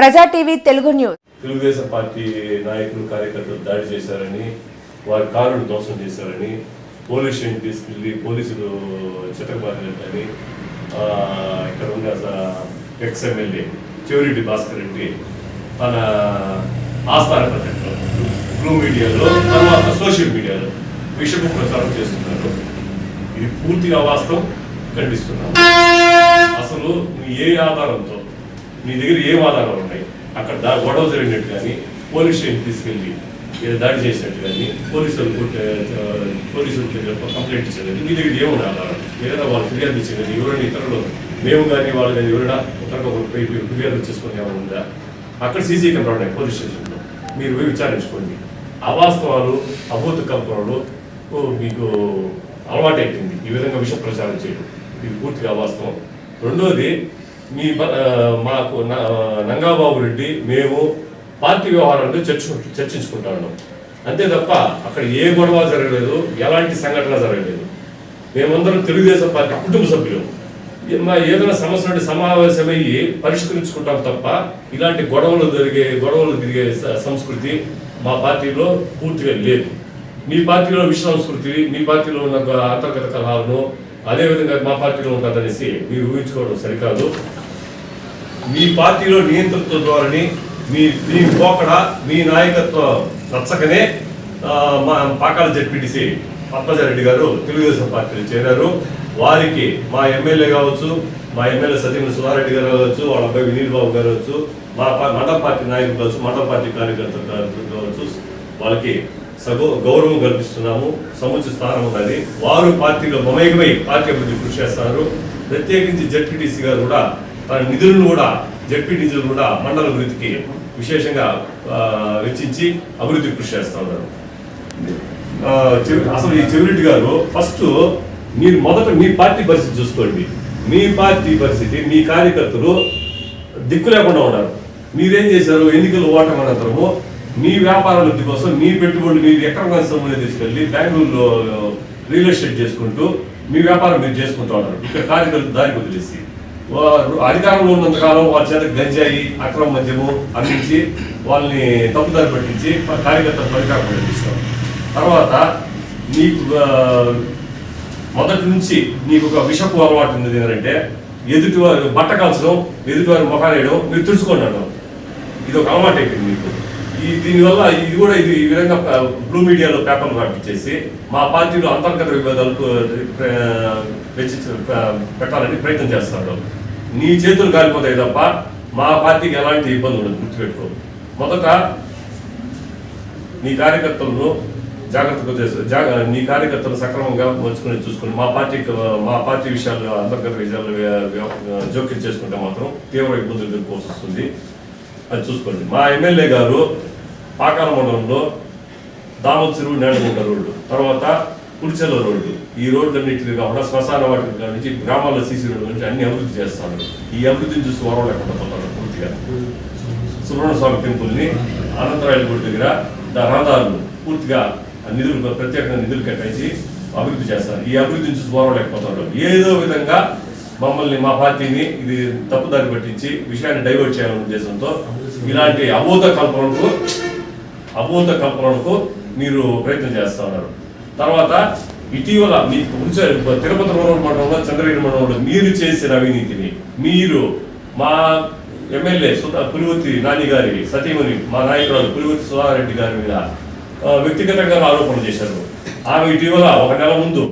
Praja TV Telugu news. Telugu Desam party నాయకులు కార్యకర్తలు దాడి చేశారని వారి కారును ధ్వంసం చేశారని పోలీస్ స్టేషన్ తీసుకెళ్ళి పోలీసులు చితకబాదినట్టని ఇక్కడ ఉన్న ఎక్స్ ఎమ్మెల్యే చెవిరెడ్డి భాస్కర్ రెడ్డి తన ఆస్థాన పత్రికలో బ్లూ మీడియాలో తర్వాత సోషల్ మీడియాలో విషపు ప్రచారం చేస్తున్నారు. ఇది పూర్తిగా వాస్తవం ఖండిస్తున్నాం అసలు ఏ ఆధారంతో నీ దగ్గర ఏ ఆధారాలు ఉన్నాయి? అక్కడ దా గొడవ జరిగినట్టు కానీ పోలీస్ స్టేషన్ తీసుకెళ్ళి ఏదో దాడి చేసినట్టు కానీ పోలీసులు పోలీసులు కంప్లైంట్ ఇచ్చేది మీ దగ్గర ఏముంది ఆధారం ఏదైనా వాళ్ళు ఫిర్యాదు ఇచ్చేది ఎవరైనా ఇతరులు మేము కానీ వాళ్ళు కానీ ఎవరైనా ఒకరికొకరు పోయి ఫిర్యాదు చేసుకుని ఏమైనా ఉందా? అక్కడ సీసీ కెమెరా ఉన్నాయి పోలీస్ స్టేషన్లో. మీరు విచారించుకోండి. అవాస్తవాలు అభూత కల్పనలు ఓ, మీకు అలవాటైపోయింది. ఈ విధంగా విష ప్రచారం చేయడం. ఇది పూర్తిగా అవాస్తవం. రెండోది మీ మాకు న- నంగాబాబు రెడ్డి మేము పార్టీ వ్యవహారాలతో చర్చ చర్చించుకుంటా ఉన్నాం అంతే తప్ప అక్కడ ఏ గొడవ జరగలేదు ఎలాంటి సంఘటన జరగలేదు. మేమందరం తెలుగుదేశం పార్టీ కుటుంబ సభ్యులు. మా ఏదైనా సమస్య నుండి సమావేశమయ్యి పరిష్కరించుకుంటాం తప్ప ఇలాంటి గొడవలు జరిగే గొడవలు తిరిగే సంస్కృతి మా పార్టీలో పూర్తిగా లేదు. మీ పార్టీలో విష సంస్కృతి మీ పార్టీలో ఉన్న అంతర్గత కలహాలను అదేవిధంగా మా పార్టీలో ఉంటుందనేసి మీరు ఊహించుకోవడం సరికాదు. మీ పార్టీలో నియంతృత్వ ధోరణి మీ మీ పోకడ మీ నాయకత్వం నచ్చకనే మా పాకాల జడ్పీటీసీ పద్మజారెడ్డి గారు తెలుగుదేశం పార్టీలో చేరారు. వారికి మా ఎమ్మెల్యే కావచ్చు మా ఎమ్మెల్యే సత్యమణి సుధారెడ్డి గారు కావచ్చు వాళ్ళ అబ్బాయి వినీల్ బాబు గారు కావచ్చు మా పా- మండల పార్టీ నాయకులు కావచ్చు మండల పార్టీ కార్యకర్తలు కావచ్చు వాళ్ళకి సగౌ గౌరవం కల్పిస్తున్నాము సముచిత స్థానం ఉన్నది. వారు పార్టీలో మమేకమై పార్టీ అభివృద్ధి కృషి చేస్తున్నారు ప్రత్యేకించి జడ్పీటీసీ గారు కూడా నిధులను కూడా జడ్పీ నిధులు కూడా మండల అభివృద్ధికి విశేషంగా వెచ్చించి అభివృద్ధి కృషి చేస్తా ఉన్నారు. అసలు ఈ చెవిరెడ్డి గారు ఫస్ట్ మీరు మొదట మీ పార్టీ పరిస్థితి చూసుకోండి. మీ పార్టీ పరిస్థితి మీ కార్యకర్తలు దిక్కు లేకుండా ఉన్నారు. మీరేం చేశారు? ఎన్నికలు ఓటమి అనంతరము మీ వ్యాపార వృద్ధి కోసం మీ పెట్టుబడులు మీరు ఎక్కడ సొమ్ముని తీసుకెళ్ళి బెంగళూరులో రియల్ ఎస్టేట్ చేసుకుంటూ మీ వ్యాపారం మీరు చేసుకుంటూ ఉన్నారు. ఇక్కడ కార్యకర్తలు దారి వదిలేసి. అధికారంలో ఉన్నంత కాలం వాళ్ళ చేత గంజాయి అక్రమ మద్యము అందించి వాళ్ళని తప్పుదారి పట్టించి కార్యకర్తల పరికారం పట్టిస్తాం తర్వాత నీకు మొదటి నుంచి నీకు ఒక విషపు అలవాటు ఉంది ఏంటంటే ఎదుటివారు బట్ట కాల్చడం ఎదుటివారి మొఖాలేయడం మీరు తెలుసుకున్నాను ఇది ఒక అలవాటు అయిపోయింది మీకు. ఈ దీనివల్ల ఇది కూడా ఇది ఈ విధంగా బ్లూ మీడియాలో పేపర్లు పంపించేసి మా పార్టీలో అంతర్గత విభేదాలు పెట్టాలని ప్రయత్నం చేస్తారు నీ చేతులు కాలిపోతాయి తప్ప మా పార్టీకి ఎలాంటి ఇబ్బంది ఉండదు గుర్తుపెట్టుకో. మొదట నీ కార్యకర్తలను జాగ్రత్తగా చేస్తారు జాగ నీ కార్యకర్తలు సక్రమంగా మంచుకొని చూసుకుని మా పార్టీకి మా పార్టీ విషయాలు అంతర్గత విషయాలు జోక్యం చేసుకుంటే మాత్రం తీవ్ర ఇబ్బందులు ఎదుర్కోవాల్సి వస్తుంది. అది చూసుకోండి. మా ఎమ్మెల్యే గారు పాకాల మండలంలో దామల్ చెరువు నేడగుంట రోడ్డు తర్వాత కుడిచెల్ల రోడ్డు. ఈ రోడ్లన్నింటినీ కాకుండా శ్మశాన వాటికి నుంచి గ్రామాల్లో సీసీ రోడ్డు నుంచి అన్ని అభివృద్ధి చేస్తాను. ఈ అభివృద్ధిని చూసి వరం లేకుండా పోతాను పూర్తిగా సుబ్రహ్మణ్య స్వామి టెంపుల్ని అనంతరాయల గుడి దగ్గర రహదారులు పూర్తిగా ఆ నిధులు ప్రత్యేకంగా నిధులు కేటాయించి అభివృద్ధి చేస్తారు. ఈ అభివృద్ధిని చూసి లేకపోతాడు ఏదో విధంగా మమ్మల్ని మా పార్టీని ఇది తప్పుదారి పట్టించి విషయాన్ని డైవర్ట్ చేయాలనే ఉద్దేశంతో ఇలాంటి అబోధ కల్పనకు అభూత కల్పనకు మీరు ప్రయత్నం చేస్తూ ఉన్నారు. తర్వాత ఇటీవల మీకు ఉంచే తిరుపతి రూరల్ మండలంలో చంద్రగిరి మండలంలో మీరు చేసిన అవినీతిని మీరు మా ఎమ్మెల్యే సుధా పులివతి నాని గారి సతీమణి మా నాయకురాలు పులివతి సుధారెడ్డి గారి మీద వ్యక్తిగతంగా ఆరోపణలు చేశారు. ఆమె ఇటీవల ఒక నెల ముందు